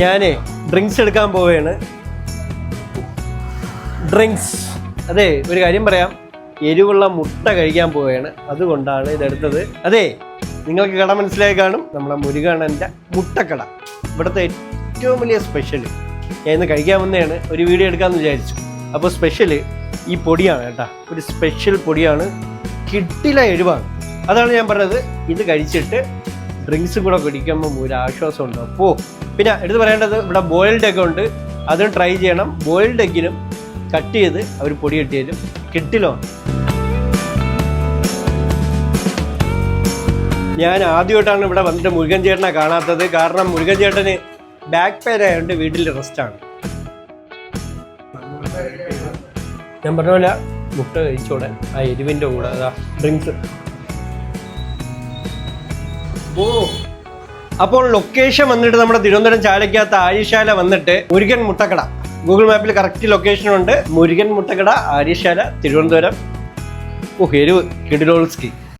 ഞാനേ ഡ്രിങ്ക്സ് എടുക്കാൻ പോവുകയാണ്. ഡ്രിങ്ക്സ് അതെ ഒരു കാര്യം പറയാം. എരിവുള്ള മുട്ട കഴിക്കാൻ പോവുകയാണ്. അതുകൊണ്ടാണ് ഇതെടുത്തത്. അതെ നിങ്ങൾക്ക് കട മനസ്സിലായി കാണും. നമ്മുടെ മുരുകണ്ണന്റെ മുട്ടക്കട. ഇവിടുത്തെ ഏറ്റവും വലിയ സ്പെഷ്യൽ ഞാൻ ഇന്ന് കഴിക്കാൻ വന്നതാണ്. ഒരു വീഡിയോ എടുക്കാമെന്ന് വിചാരിച്ചു. അപ്പോൾ സ്പെഷ്യൽ ഈ പൊടിയാണ് കേട്ടോ. ഒരു സ്പെഷ്യൽ പൊടിയാണ്. കിട്ടില എരിവാണ്. അതാണ് ഞാൻ പറഞ്ഞത്. ഇത് കഴിച്ചിട്ട് ഡ്രിങ്ക്സും കൂടെ കുടിക്കുമ്പോൾ ഒരു ആശ്വാസം ഉണ്ട് അപ്പോൾ പിന്നെ എടുത്ത് പറയേണ്ടത് ഇവിടെ ബോയിൽഡ് എഗ് ഉണ്ട്. അതും ട്രൈ ചെയ്യണം. ബോയിൽഡ് എഗ്ഗിനും കട്ട് ചെയ്ത് അവർ പൊടി കെട്ടിയാലും കിട്ടിലോ ഞാൻ ആദ്യമായിട്ടാണ് ഇവിടെ വന്നിട്ട് മുരുകൻ ചേട്ടനെ കാണാത്തത്. കാരണം മുരുകൻ ചേട്ടന് ബാക്ക് പെയിൻ ആയതുകൊണ്ട് വീട്ടിൽ റെസ്റ്റാണ് ഞാൻ പറഞ്ഞ പോലെ മുട്ട കഴിച്ചോടെ ആ എരിവിന്റെ കൂടെ അതാ ഡ്രിങ്ക്സ് ഓ അപ്പോൾ ലൊക്കേഷൻ വന്നിട്ട് നമ്മുടെ തിരുവനന്തപുരം ചാലയ്ക്കകത്ത് ആര്യശാല വന്നിട്ട് മുരുകൻ മുട്ടക്കട. ഗൂഗിൾ മാപ്പിൽ കറക്റ്റ് ലൊക്കേഷൻ ഉണ്ട്. മുരുകൻ മുട്ടക്കട ആര്യശാല തിരുവനന്തപുരം. ഓ എരിവ് കിഡിലോൾസ്കി